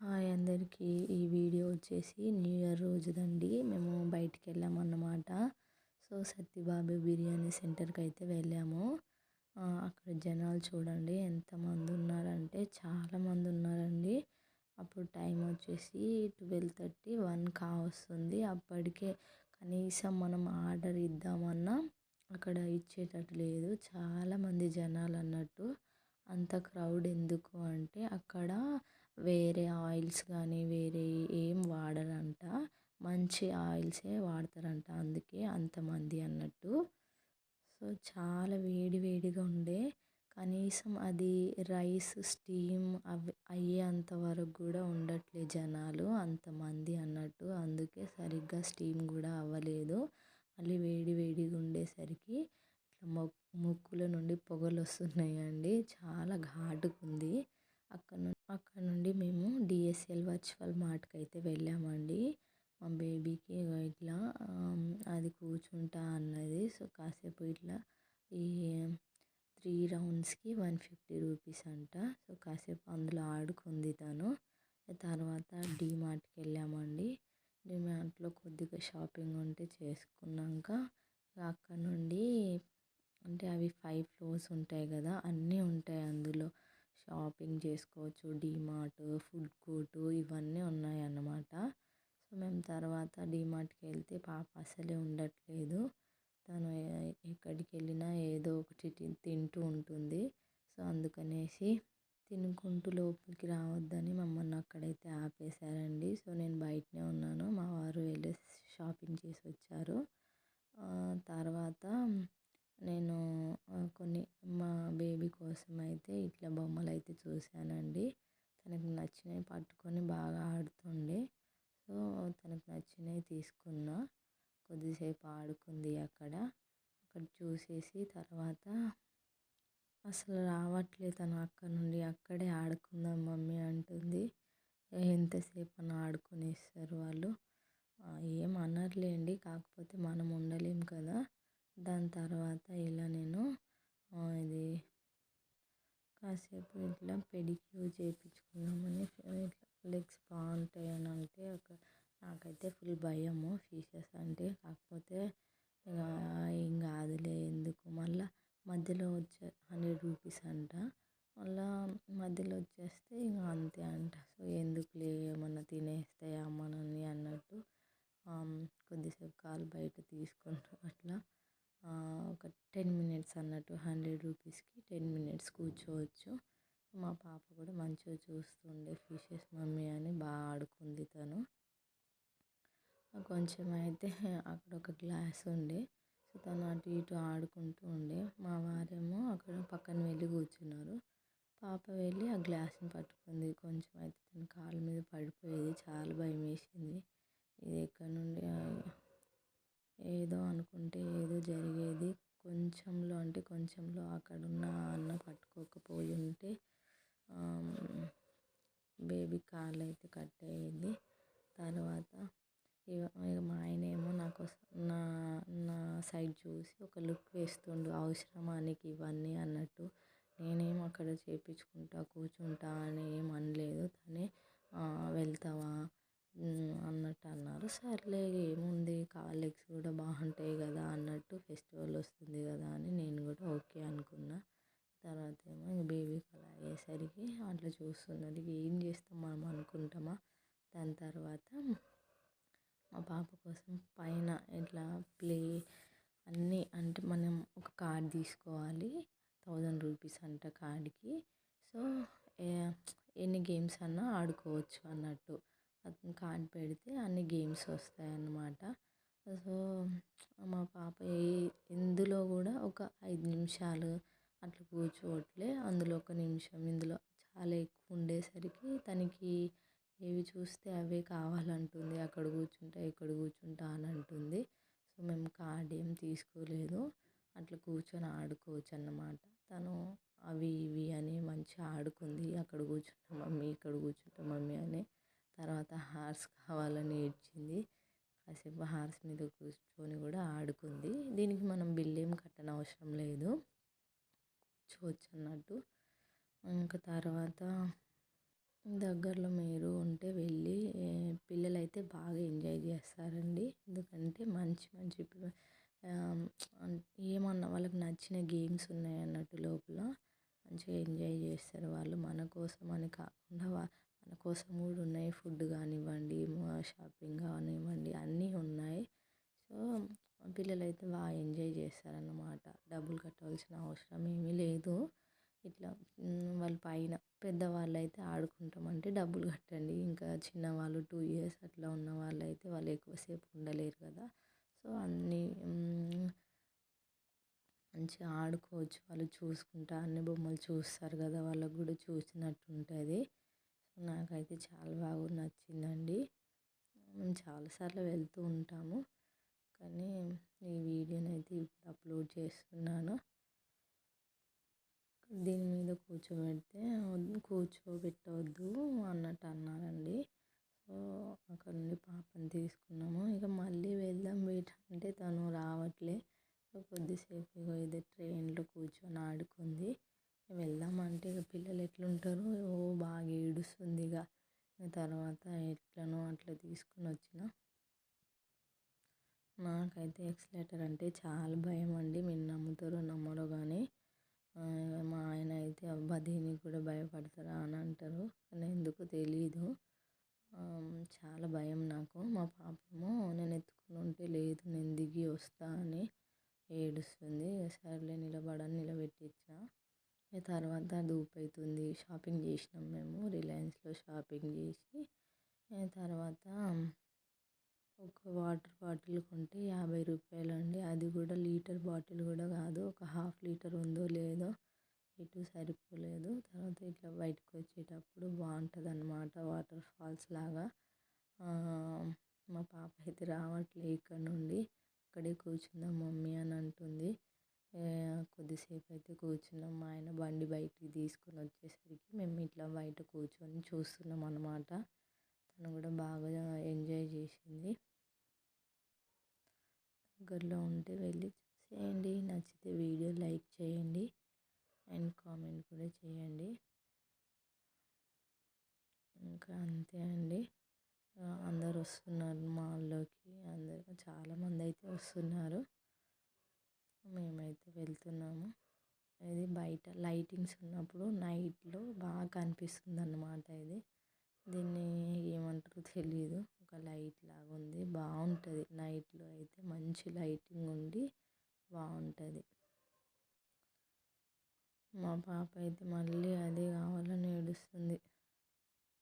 Hi అందరికీ. ఈ video వచ్చేసి న్యూ ఇయర్ రోజుదండి. మేము బయటికి వెళ్ళామన్నమాట సో సత్యబాబు బిర్యానీ సెంటర్కి అయితే వెళ్ళాము అక్కడ జనాలు చూడండి ఎంతమంది ఉన్నారంటే చాలామంది ఉన్నారండి. అప్పుడు టైం వచ్చేసి ట్వెల్వ్ థర్టీ వన్ కావస్తుంది అప్పటికే కనీసం మనం ఆర్డర్ ఇద్దామన్నా అక్కడ ఇచ్చేటట్టు లేదు. చాలామంది జనాలు అన్నట్టు అంత క్రౌడ్ ఎందుకు అంటే అక్కడ వేరే ఆయిల్స్ కానీ వేరే ఏం వాడరంట. మంచి ఆయిల్సే వాడతారంట. అందుకే అంతమంది అన్నట్టు. సో చాలా వేడి వేడిగా ఉండే. కనీసం అది రైస్ స్టీమ్ అవి అయ్యేంత వరకు కూడా ఉండట్లే జనాలు. అంతమంది అన్నట్టు. అందుకే సరిగ్గా స్టీమ్ కూడా అవ్వలేదు. మళ్ళీ వేడి వేడిగా ఉండేసరికి ఇట్లా ముక్కుల నుండి పొగలు వస్తున్నాయండి. చాలా ఘాటుగా ఉంది అక్కడ అక్కడ నుండి మేము డిఎస్ఎల్ వర్చువల్ మార్ట్కి అయితే వెళ్ళామండి. మా బేబీకి ఇట్లా అది కూర్చుంటా అన్నది. సో కాసేపు ఇట్లా ఈ త్రీ రౌండ్స్కి వన్ ఫిఫ్టీ రూపీస్ అంట. సో కాసేపు అందులో ఆడుకుంది తను. తర్వాత డీమార్ట్కి వెళ్ళామండి. డీమార్ట్లో కొద్దిగా షాపింగ్ ఉంటే చేసుకున్నాక అక్కడ నుండి అంటే అవి ఫైవ్ ఫ్లోర్స్ ఉంటాయి కదా అన్నీ ఉంటాయి అందులో. షాపింగ్ చేసుకోవచ్చు డీమార్ట్ ఫుడ్ కోర్టు ఇవన్నీ ఉన్నాయి అన్నమాట సో మేము తర్వాత డీమార్ట్కి వెళ్తే పాప అసలే ఉండట్లేదు. తను ఎక్కడికి వెళ్ళినా ఏదో ఒకటి తింటూ ఉంటుంది. సో అందుకనేసి తినుకుంటూ లోపలికి రావద్దని మమ్మల్ని అక్కడైతే ఆపేశారండి. సో నేను బయటనే ఉన్నాను. మా వారు వెళ్ళి షాపింగ్ చేసి వచ్చారు. తర్వాత నేను కొన్ని మా బేబీ కోసం అయితే ఇట్లా బొమ్మలు అయితే చూశానండి తనకు నచ్చినవి పట్టుకొని బాగా ఆడుతుండే. సో తనకు నచ్చినవి తీసుకున్నా. కొద్దిసేపు ఆడుకుంది అక్కడ. అక్కడ చూసేసి తర్వాత అసలు రావట్లేదు తను అక్కడ నుండి. అక్కడే ఆడుకుందాం మమ్మీ అంటుంది. ఎంతసేపు అని ఆడుకునేస్తారు వాళ్ళు. ఏం అనర్లేండి. కాకపోతే మనం ఉండలేం కదా. దాని తర్వాత ఇలా నేను ఇది కాసేపు ఇట్లా పెడిక్యూర్ చేయించుకుందామని ఇట్లా లెగ్స్ బాగుంటాయి అని అంటే ఒక నాకైతే ఫుల్ భయము ఫీషెస్ అంటే. కాకపోతే ఇక ఏం కాదులే ఎందుకు మళ్ళీ మధ్యలో వచ్చే హండ్రెడ్ రూపీస్ అంట మళ్ళీ మధ్యలో వచ్చేస్తే ఇంకా అంతే అంట. సో ఎందుకులే ఏమన్నా తినేస్తాయా మనల్ని అన్నట్టు కొద్దిసేపు కాలు బయట తీసుకుంటూ అట్లా మినిట్స్ అన్నట్టు హండ్రెడ్ రూపీస్కి టెన్ మినిట్స్ కూర్చోవచ్చు. మా పాప కూడా మంచిగా చూస్తుండే ఫిషెస్ మమ్మీ అని బాగా ఆడుకుంది తను. కొంచెం అయితే అక్కడ ఒక గ్లాస్ ఉండే సో తను అటు ఇటు ఆడుకుంటూ ఉండే. మా వారేమో అక్కడ పక్కన వెళ్ళి కూర్చున్నారు. పాప వెళ్ళి ఆ గ్లాస్ని పట్టుకుంది. కొంచెం అయితే తన కాళ్ళ మీద పడిపోయేది చాలా భయం వేసింది. ఇది ఎక్కడ నుండి ఏదో అనుకుంటే ఏదో జరిగేది. కొంచెంలో అంటే కొంచెంలో అక్కడ ఉన్న అన్న పట్టుకోకపోయి ఉంటే బేబీ కాలు అయితే కట్ అయ్యేది తర్వాత ఇక మా ఆయన ఏమో నా కోసం నా నా సైడ్ చూసి ఒక లుక్ వేస్తుండు అవసరమా నీకు ఇవన్నీ అన్నట్టు. నేనేం అక్కడ చేయించుకుంటా కూర్చుంటా అని ఏం అనలేదు. తనే సర్లే ఏముంది కాలేజ్ కూడా బాగుంటాయి కదా అన్నట్టు ఫెస్టివల్ వస్తుంది కదా అని నేను కూడా ఓకే అనుకున్నా. తర్వాత ఏమో బేబీకి అలా అయ్యేసరికి అట్లా చూస్తున్నది ఏం చేస్తాం మనం అనుకుంటామా? దాని తర్వాత మా పాప కోసం పైన ఇట్లా ప్లే అన్నీ అంటే మనం ఒక కార్డ్ తీసుకోవాలి. థౌజండ్ రూపీస్ అంట కార్డ్కి. సో ఎన్ని గేమ్స్ అన్నా ఆడుకోవచ్చు అన్నట్టు. కార్డ్ పెడితే అన్ని గేమ్స్ వస్తాయి అన్నమాట సో మా పాప ఇందులో కూడా ఒక ఐదు నిమిషాలు అట్లా కూర్చోవట్లే అందులో ఒక నిమిషం ఇందులో చాలా ఎక్కువ ఉండేసరికి తనకి ఏవి చూస్తే అవే కావాలంటుంది. అక్కడ కూర్చుంటా ఇక్కడ కూర్చుంటా అని అంటుంది. సో మేము కార్డ్ ఏం తీసుకోలేదు. అట్లా కూర్చొని ఆడుకోవచ్చు అన్నమాట తను అవి ఇవి అని మంచిగా ఆడుకుంది. అక్కడ కూర్చుంటా మమ్మీ ఇక్కడ కూర్చుంటా మమ్మీ అని. తర్వాత హార్స్ కావాలని ఏడ్చింది. కాసేపు హార్స్ మీద కూర్చొని కూడా ఆడుకుంది. దీనికి మనం బిల్ ఏం కట్టనవసరం లేదు. కూర్చోవచ్చు అన్నట్టు. ఇంకా తర్వాత దగ్గరలో మీరు ఉంటే వెళ్ళి పిల్లలైతే బాగా ఎంజాయ్ చేస్తారండి. ఎందుకంటే మంచి మంచి ఏమన్నా వాళ్ళకి నచ్చిన గేమ్స్ ఉన్నాయి అన్నట్టు లోపల మంచిగా ఎంజాయ్ చేస్తారు వాళ్ళు మన కోసం అని కాకుండా మన కోసం కూడా ఉన్నాయి. ఫుడ్ కానివ్వండి షాపింగ్ కానివ్వండి అన్నీ ఉన్నాయి. సో పిల్లలు అయితే బాగా ఎంజాయ్ చేస్తారన్నమాట. డబ్బులు కట్టవలసిన అవసరం ఏమీ లేదు. ఇట్లా వాళ్ళ పైన పెద్దవాళ్ళు అయితే ఆడుకుంటామంటే డబ్బులు కట్టండి. ఇంకా చిన్నవాళ్ళు టూ ఇయర్స్ అట్లా ఉన్న వాళ్ళు అయితే వాళ్ళు ఎక్కువసేపు ఉండలేరు కదా. సో అన్నీ మంచిగా ఆడుకోవచ్చు. వాళ్ళు చూసుకుంటా అన్ని బొమ్మలు చూస్తారు కదా. వాళ్ళకు కూడా చూసినట్టు ఉంటుంది నాకైతే చాలా బాగా నచ్చిందండి. మేము చాలాసార్లు వెళ్తూ ఉంటాము. కానీ ఈ వీడియోని అయితే ఇప్పుడు అప్లోడ్ చేస్తున్నాను. దీని మీద కూర్చోబెడితే కూర్చోబెట్టవద్దు అన్నట్టు అన్నారండి. సో అక్కడ నుండి పాపని తీసుకున్నాము. ఇక మళ్ళీ వెళ్దాం వెయిట్ అంటే తను రావట్లే. కొద్దిసేపు ఇగో ఇది ట్రైన్లో కూర్చొని ఆడుకుంది వెళ్దామంటే ఇక పిల్లలు ఎట్లుంటారు ఓ బాగా ఏడుస్తుంది ఇక తర్వాత ఎట్లనో అట్లా తీసుకుని వచ్చిన. నాకైతే ఎక్స్లేటర్ అంటే చాలా భయం అండి. మీరు నమ్ముతారో నమ్మరో కానీ మా ఆయన అయితే అబ్బా దీనికి కూడా భయపడతారా అని అంటారు. కానీ ఎందుకు తెలీదు. చాలా భయం నాకు. మా పాపేమో నేను ఎత్తుకుని ఉంటే లేదు నేను దిగి వస్తా అని ఏడుస్తుంది. సర్లే నిలబడని నిలబెట్టించిన తర్వాత ధూప్ అవుతుంది షాపింగ్ చేసినాం మేము. రిలయన్స్లో షాపింగ్ చేసి తర్వాత ఒక వాటర్ బాటిల్ కొంటే యాభై రూపాయలు అండి. అది కూడా లీటర్ బాటిల్ కూడా కాదు. ఒక హాఫ్ లీటర్ ఉందో లేదో ఎటు సరిపోలేదు. తర్వాత ఇట్లా బయటకు వచ్చేటప్పుడు బాగుంటుంది అన్నమాట వాటర్ ఫాల్స్ లాగా. మా పాప అయితే రావట్లే ఇక్కడ నుండి. అక్కడే కూర్చుందాం మమ్మీ అని అంటుంది. కొద్దిసేపు అయితే కూర్చున్నాం. మా ఆయన బండి బయటికి తీసుకొని వచ్చేసరికి మేము ఇట్లా బయట కూర్చొని చూస్తున్నాం అన్నమాట. తను కూడా బాగా ఎంజాయ్ చేసింది. దగ్గరలో ఉంటే వెళ్ళి చూసేయండి. నచ్చితే వీడియో లైక్ చేయండి. అండ్ కామెంట్ కూడా చేయండి. ఇంకా అంతే అండి. అందరు వస్తున్నారు మాల్లోకి. అందరు చాలామంది అయితే వస్తున్నారు. మేమైతే వెళ్తున్నాము. ఇది బయట లైటింగ్స్ ఉన్నప్పుడు నైట్లో బాగా కనిపిస్తుంది అన్నమాట ఇది. దీన్ని ఏమంటారో తెలియదు ఒక లైట్ లాగా ఉంది. బాగుంటుంది. నైట్లో అయితే మంచి లైటింగ్ ఉండి బాగుంటుంది. మా పాప అయితే మళ్ళీ అదే కావాలని ఏడుస్తుంది.